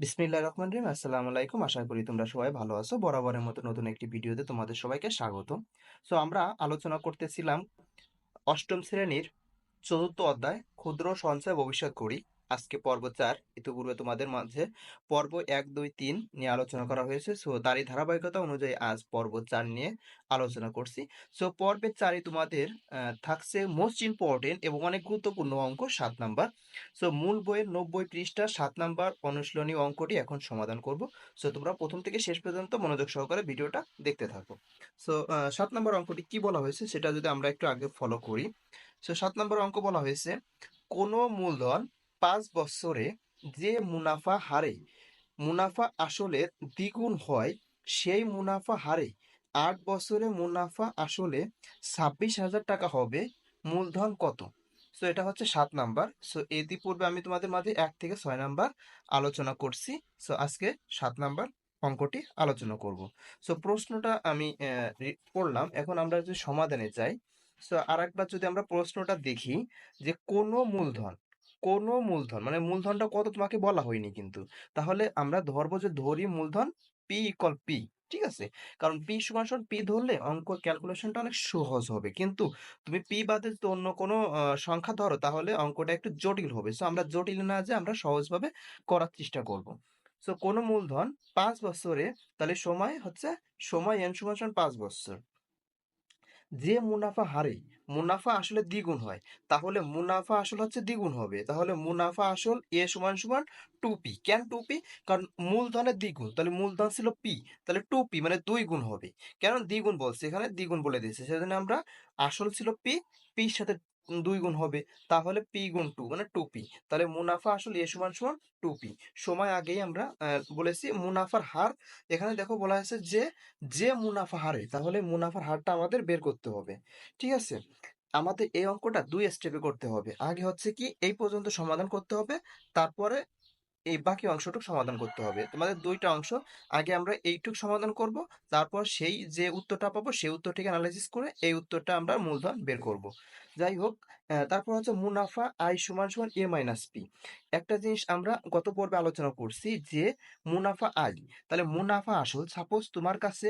বিসমিল্লাহির রহমান রহিম। আসসালামু আলাইকুম। আশা করি তোমরা সবাই ভালো আছো। বরাবরের মতো নতুন একটি ভিডিওতে তোমাদের সবাইকে স্বাগত সো আমরা আলোচনা করতেছিলাম অষ্টম শ্রেণির চতুর্থ অধ্যায় ক্ষুদ্র সঞ্চয় ভবিষ্যৎ করি। আজকে পর্ব চার। ইতিপূর্বে তোমাদের মাঝে পর্ব এক, দুই, তিন নিয়ে আলোচনা করা হয়েছে। সো তারই ধারাবাহিকতা অনুযায়ী আজ পর্ব চার নিয়ে আলোচনা করছি। সো পর্বের চারে তোমাদের থাকছে মোস্ট ইম্পর্টেন্ট এবং অনেক গুরুত্বপূর্ণ অঙ্ক সাত নাম্বার। সো মূল বইয়ের নব্বই পৃষ্ঠা সাত নাম্বার অনুশীলনী অঙ্কটি এখন সমাধান করব। সো তোমরা প্রথম থেকে শেষ পর্যন্ত মনোযোগ সহকারে ভিডিওটা দেখতে থাকো। সো সাত নাম্বার অঙ্কটি কি বলা হয়েছে সেটা যদি আমরা একটু আগে ফলো করি। সো সাত নম্বর অঙ্ক বলা হয়েছে, কোনো মূলধন পাঁচ বছরে যে মুনাফা হারে, মুনাফা আসলে দ্বিগুণ হয়, সেই মুনাফা হারে আট বছরে মুনাফা আসলে ছাব্বিশ হাজার টাকা হবে, মূলধন কত? সো এটা হচ্ছে সাত নাম্বার। সো ইতিপূর্বে আমি তোমাদের মাঝে এক থেকে ছয় নাম্বার আলোচনা করছি। সো আজকে সাত নাম্বার অঙ্কটি আলোচনা করব। সো প্রশ্নটা আমি পড়লাম এখন আমরা যদি সমাধানে যাই সো আর একবার যদি আমরা প্রশ্নটা দেখি যে কোনো মূলধন কোনো মূলধন মানে মূলধনটা কত তোমাকে বলা হয়নি কিন্তু। তাহলে আমরা ধরবো যে ধরি মূলধন পি ইকল পি ঠিক আছে? কারণ পি সমান পি ধরলে অঙ্ক ক্যালকুলেশনটা অনেক সহজ হবে। কিন্তু তুমি পি বাদে যদি অন্য কোনো সংখ্যা ধরো, তাহলে অঙ্কটা একটু জটিল হবে। সো আমরা জটিল না যে আমরা সহজভাবে করার চেষ্টা করব। সো কোনো মূলধন পাঁচ বছরে, তাহলে সময় হচ্ছে, সময় এন সমান সমান পাঁচ বছর। যে মুনাফা হারে, মুনাফা আসলে দ্বিগুণ হয়। তাহলে মুনাফা আসল হচ্ছে দ্বিগুণ হবে। তাহলে মুনাফা আসল এ সমান সমান টু পি কেন টু পি কারণ মূলধনের দ্বিগুণ। তাহলে মূলধন ছিল পি তাহলে টু পি মানে দুই গুণ হবে। কেন দ্বিগুণ বলছে? এখানে দ্বিগুণ বলে দিয়েছে। সেজন্য আমরা আসল ছিল পি পির সাথে দুই গুণ হবে, তাহলে পি গুণ টু মানে টু পি তাহলে মুনাফা আসলে এ সমান সমান টু পি সময় আগেই আমরা বলেছি মুনাফার হার, এখানে দেখো বলা হয়েছে যে যে মুনাফা হারে, তাহলে মুনাফার হারটা আমাদের বের করতে হবে। ঠিক আছে? আমাদের এই অঙ্কটা দুই স্টেপে করতে হবে। আগে হচ্ছে কি, এই পর্যন্ত সমাধান করতে হবে, তারপরে এই বাকি অংশটুকু সমাধান করতে হবে। তোমাদের দুইটা অংশ, আগে আমরা এইটুক সমাধান করব, তারপর সেই যে উত্তরটা পাবো, সেই উত্তরটিকে অ্যানালাইসিস করে এই উত্তরটা আমরা মূলধন বের করব। যাই হোক তারপর হচ্ছে মুনাফা আই সমান সমান এ মাইনাস পি একটা জিনিস আমরা গত পর্বে আলোচনা করছি যে মুনাফা আই তাহলে মুনাফা, আসল সাপোজ তোমার কাছে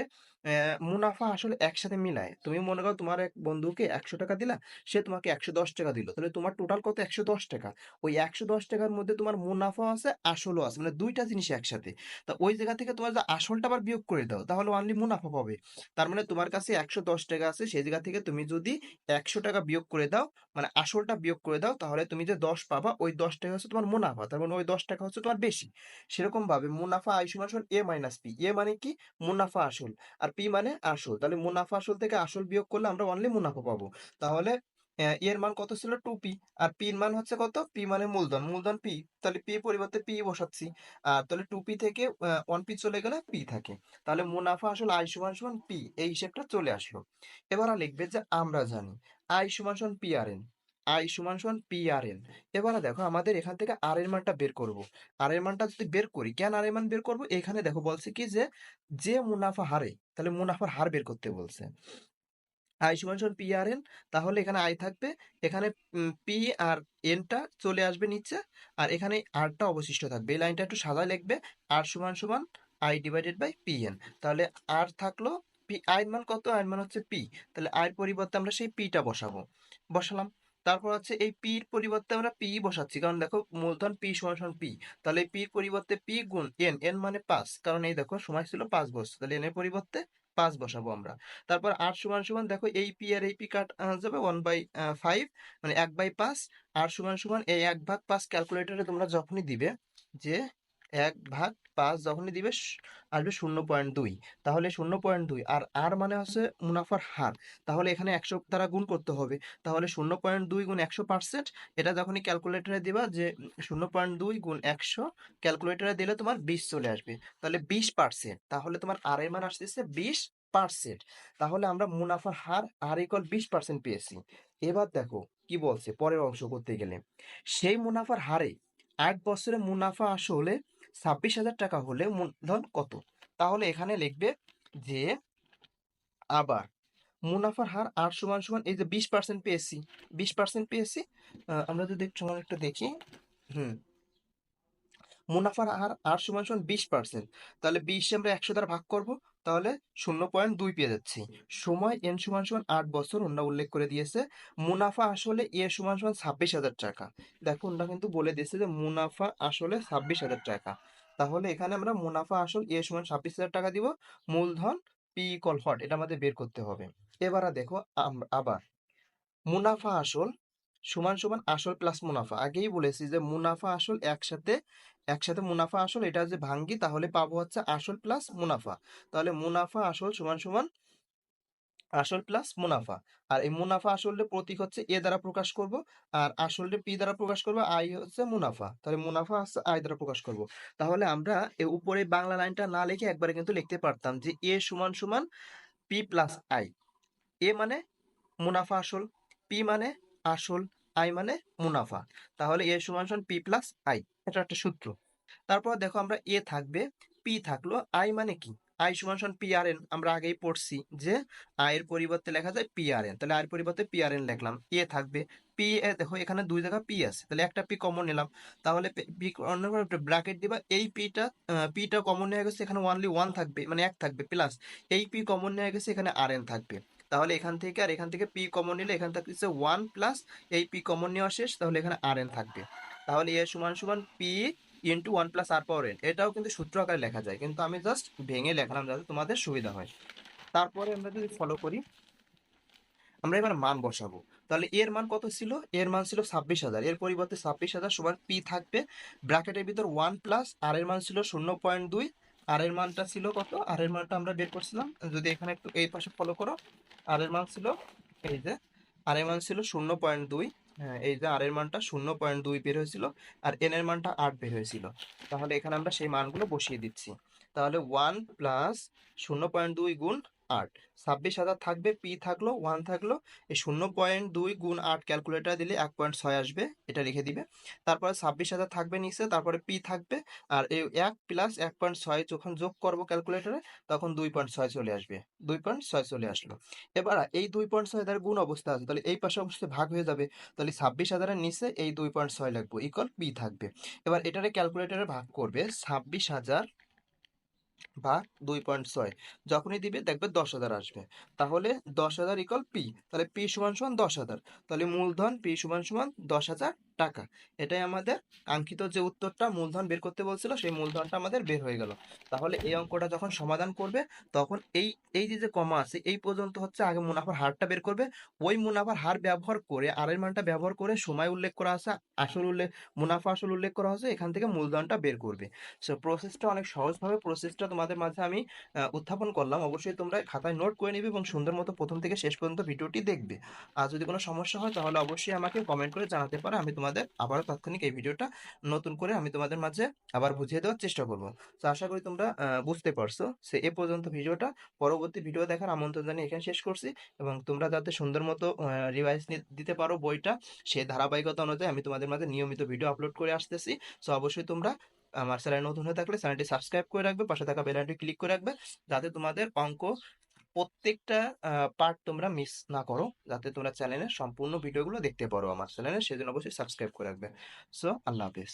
মুনাফা, আসলে একসাথে মিলায়। তুমি মনে করো তোমার এক বন্ধুকে একশো টাকা দিলা, সে তোমাকে একশো দশ টাকা দিল। তাহলে তোমার টোটাল কত? একশো দশ টাকা। ওই একশো দশ টাকার মধ্যে তোমার মুনাফা আছে, আসলও আছে। মানে দুইটা জিনিস একসাথে। তা ওই জায়গা থেকে তোমার যে আসলটা আবার বিয়োগ করে দাও, তাহলে অনলি মুনাফা পাবে। তার মানে তোমার কাছে একশো দশ টাকা আছে, সেই জায়গা থেকে তুমি যদি একশো টাকা বিয়োগ করে দাও মানে আসলটা বিয়োগ করে দাও, তাহলে তুমি যে দশ পাবা, ওই দশ টাকা হচ্ছে তোমার মুনাফা। তার মানে ওই দশ টাকা হচ্ছে তোমার বেশি। সেরকম ভাবে মুনাফা আই সমান সমান এ মাইনাস পি এ মানে কি? মুনাফা আসল। আর পি মানে আসল। তাহলে মুনাফা আসল থেকে আসল বিয়োগ করলে আমরা অনলি মুনাফা পাবো। তাহলে এর মান কত ছিল? টু পি আর পি এর মান হচ্ছে কত? পি মানে মূলধন। মূলধন পি তাহলে পি পরিবর্তে পি বসাচ্ছি। আর তাহলে টু পি থেকে ওয়ান পি চলে গেলে পি থাকে। তাহলে মুনাফা আসলে আই সমান সমান পি এই হিসেবটা চলে আসলো। এবার লিখবে যে আমরা জানি। আই সমান সমান পি আর এন আই সমান সমান পি আর এন এবারে দেখো আমাদের এখান থেকে আর এর মানটা বের করব। আর এর মানটা যদি বের করি, কেন আর এর মান বের করব? এখানে দেখো বলছে কি যে যে মুনাফা হারে, তাহলে মুনাফার হার বের করতে বলছে। আই সমান পি আর এন, তাহলে এখানে আই থাকবে। এখানে পি আর এনটা চলে আসবে নিচে, আর এখানে আরটা অবশিষ্ট থাকবে। এই লাইনটা একটু সাদা লিখবে আর সমান সমান I divided by P N তাহলে আর থাকল পি আই মান কত? আই মান হচ্ছে পি তাহলে আয়ের পরিবর্তে আমরা সেই পিটা বসাবো। বসালাম। তারপর হচ্ছে এই পির পরিবর্তে আমরা পি বসাচ্ছি। কারণ দেখো, মূলধন পি সমান সমান পি তাহলে পির পরিবর্তে পি গুণ এন এন মানে পাঁচ। কারণ এই দেখো, সময় ছিল পাঁচ বছর। তাহলে এন এর পরিবর্তে পাঁচ বসাবো আমরা। তারপর আট সমান সমান দেখো এই পি আর এই পি কাট যাবে ওয়ান বাই ফাইভ মানে এক বাই পাঁচ। আর সমান সমান এই এক ভাগ পাঁচ ক্যালকুলেটরে তোমরা যখনই দিবে যে এক ভাগ পাঁচ যখনই দিবে আসবে শূন্য পয়েন্ট দুই। তাহলে শূন্য পয়েন্ট দুই আর আর মানে হচ্ছে মুনাফার হার। তাহলে এখানে একশো দ্বারা গুণ করতে হবে। তাহলে শূন্য পয়েন্ট দুই গুণ একশো পার্সেন্ট, এটা যখনই ক্যালকুলেটরে দিবা যে শূন্য পয়েন্ট দুই গুণ একশো, ক্যালকুলেটরে দিলে তোমার বিশ চলে আসবে। তাহলে বিশ পার্সেন্ট, তাহলে তোমার আর এর মান আসতেছে বিশ পার্সেন্ট। তাহলে আমরা মুনাফার হার আর ইকুয়াল বিশ পার্সেন্ট পেয়েছি। এবার দেখো কি বলছে পরের অংশ করতে গেলে। সেই মুনাফার হারে আট বছরে মুনাফা আসলে ছাব্বিশ হাজার টাকা হলে মূলধন কত? তাহলে এখানে লিখবে যে আবার মুনাফার হার আর সমান সমান, এই যে বিশ পার্সেন্ট পেয়েছি, বিশ পার্সেন্ট পেয়েছি আমরা যদি সমান একটু দেখি, হুম, মুনাফার হার আর সমান সমান বিশ পার্সেন্ট তাহলে বিশে আমরা একশো দ্বারা ভাগ করব তাহলে শূন্য পয়েন্ট দুই পেয়ে যাচ্ছি। সময় এন সমান সমান আট বছর ওনারা উল্লেখ করে দিয়েছে। মুনাফা আসলে এ সমান সমান ছাব্বিশ হাজার টাকা। দেখো ওনারা কিন্তু বলে দিয়েছে যে মুনাফা আসলে ছাব্বিশ হাজার টাকা। তাহলে এখানে আমরা মুনাফা আসল এ সমান ছাব্বিশ হাজার টাকা দিব। মূলধন পি কল হট এটা আমাদের বের করতে হবে। এবার দেখো আবার। মুনাফা আসল সমান সমান আসল প্লাস মুনাফা। আগেই বলেছি যে মুনাফা আসল একসাথে একসাথে মুনাফা আসল, এটা যে ভাঙ্গি, তাহলে পাবো হচ্ছে আসল প্লাস মুনাফা। তাহলে মুনাফা আসল সমান সমান আসল প্লাস মুনাফা। আর এই মুনাফা আসলে প্রতীক হচ্ছে এ দ্বারা প্রকাশ করব, আর আসলে পি দ্বারা প্রকাশ করব, আই হচ্ছে মুনাফা। তাহলে মুনাফা হচ্ছে আই দ্বারা প্রকাশ করব। তাহলে আমরা এ উপরে বাংলা লাইনটা না লিখে একবারে কিন্তু লিখতে পারতাম যে এ সমান সমান পি প্লাস আই। এ মানে মুনাফা আসল, পি মানে আসল আই মানে মুনাফা। তাহলে এ সমান সমান পি প্লাস আই এটা একটা সূত্র। তারপর দেখো আমরা এ থাকবে পি থাকল আই মানে কি? আই সমান সমান এন আমরা আগেই পড়ছি যে আয়ের পরিবর্তে লেখা যায় পি আর এন তাহলে আয়ের পরিবর্তে পি আর এন লিখলাম। এ থাকবে পি এ দেখো এখানে দুই জায়গা পি আছে, তাহলে একটা পি কমন নিলাম। তাহলে পি অন্য ব্র্যাকেট দিবা, এই পিটা পিটা কমন নিয়ে গেছে, এখানে ওয়ানলি ওয়ান থাকবে মানে এক থাকবে প্লাস এই পি কমন নিয়ে গেছে, এখানে আর এন থাকবে। তাহলে এখান থেকে আর এখান থেকে পি কমন নিলে এখান থাকতেছে ওয়ান প্লাস এই পি কমন নেওয়া শেষ, তাহলে এখানে আর এন থাকবে। তাহলে এ সমান সমান P into one plus R power N এটাও কিন্তু সূত্র আকারে লেখা যায়, কিন্তু আমি জাস্ট ভেঙে লেখালাম যাতে তোমাদের সুবিধা হয়। তারপরে আমরা যদি ফলো করি, আমরা এবার মান বসাবো। তাহলে এর মান কত ছিল? এর মান ছিল ছাব্বিশ হাজার। এর পরিবর্তে ছাব্বিশ হাজার সমান পি থাকবে। ব্র্যাকেটের ভিতর ওয়ান প্লাস আর এর মান ছিল শূন্য পয়েন্ট দুই। আর এর মানটা ছিল কত? আর এর মানটা আমরা বের করছিলাম। যদি এখানে একটু এই পাশে ফলো করো আর এর মান ছিল এই যে আর এর মান ছিল শূন্য পয়েন্ট দুই। হ্যাঁ এই যে আর এর মানটা শূন্য পয়েন্ট দুই বের হয়েছিল আর এন এর মানটা আট বের হয়েছিল। তাহলে এখানে আমরা সেই মানগুলো বসিয়ে দিচ্ছি। তাহলে ওয়ান প্লাস শূন্য পয়েন্ট দুই গুণ আট। ছাব্বিশ হাজার থাকবে, পি থাকল, ওয়ান থাকল, এই শূন্য পয়েন্ট দুই গুণ আট ক্যালকুলেটার দিলে এক পয়েন্ট ছয় আসবে, এটা লিখে দিবে। তারপরে ছাব্বিশ হাজার থাকবে নিচে, তারপরে পি থাকবে, আর এই এক প্লাস এক পয়েন্ট ছয় যখন যোগ করব ক্যালকুলেটারে, তখন দুই পয়েন্ট ছয় চলে আসবে, দুই পয়েন্ট ছয় চলে আসলো। এবার এই দুই পয়েন্ট ছয় হাজার গুণ অবস্থা আছে, তাহলে এই পাশে অবশ্যই ভাগ হয়ে যাবে, তাহলে ছাব্বিশ হাজারের নিচে এই দুই পয়েন্ট ছয় লাগবে ইকুয়াল পি থাকবে। এবার এটারে ক্যালকুলেটারে ভাগ করবে, ছাব্বিশ হাজার ভাগ দুই পয়েন্ট ছয়। যখনই দিবে দেখবে দশ হাজার আসবে। তাহলে দশ হাজার ইকল পি তাহলে পি সমান সমান দশ হাজার। তাহলে মূলধন পি সমান সমান দশ হাজার টাকা। এটাই আমাদের কাঙ্ক্ষিত যে উত্তরটা মূলধন বের করতে বলছিল, সেই মূলধনটা আমাদের বের হয়ে গেল। তাহলে এই অঙ্কটা যখন সমাধান করবে, তখন এই এই যে যে কমা আছে, এই পর্যন্ত হচ্ছে আগে মুনাফার হারটা বের করবে। ওই মুনাফার হার ব্যবহার করে আরের মানটা ব্যবহার করে সময় উল্লেখ করা আছে, আসল উল্লেখ, মুনাফা আসল উল্লেখ করা হচ্ছে এখান থেকে মূলধনটা বের করবে। সো প্রসেসটা অনেক সহজভাবে প্রসেসটা তোমাদের মাঝে আমি উত্থাপন করলাম। অবশ্যই তোমরা খাতায় নোট করে নিবে এবং সুন্দর মতো প্রথম থেকে শেষ পর্যন্ত ভিডিওটি দেখবে। আর যদি কোনো সমস্যা হয়, তাহলে অবশ্যই আমাকে কমেন্ট করে জানাতে পারো, আমি তোমাদের আবারও তাৎক্ষণিক এই ভিডিওটা নতুন করে আমি তোমাদের মাঝে আবার বুঝিয়ে দেওয়ার চেষ্টা করব। তো আশা করি তোমরা বুঝতে পারছ। সে এ পর্যন্ত ভিডিওটা, পরবর্তী ভিডিও দেখার আমন্ত্রণ জানিয়ে এখানে শেষ করছি এবং তোমরা যাতে সুন্দর মতো রিভাইজ দিতে পারো বইটা সেই ধারাবাহিকতা অনুযায়ী আমি তোমাদের মাঝে নিয়মিত ভিডিও আপলোড করে আসতেছি। সো অবশ্যই তোমরা আমার চ্যানেল নতুন হয়ে থাকলে চ্যানেলটি সাবস্ক্রাইব করে রাখবে, পাশে থাকা বেল আইকনটি ক্লিক করে রাখবে, যাতে তোমাদের অঙ্ক প্রত্যেকটা পার্ট তোমরা মিস না করো। যাতে তোমরা চ্যানেলের সম্পূর্ণ ভিডিওগুলো দেখতে পারো আমার চ্যানেলে সেজন্য অবশ্যই সাবস্ক্রাইব করে রাখবে। সো আল্লাহ হাফিজ।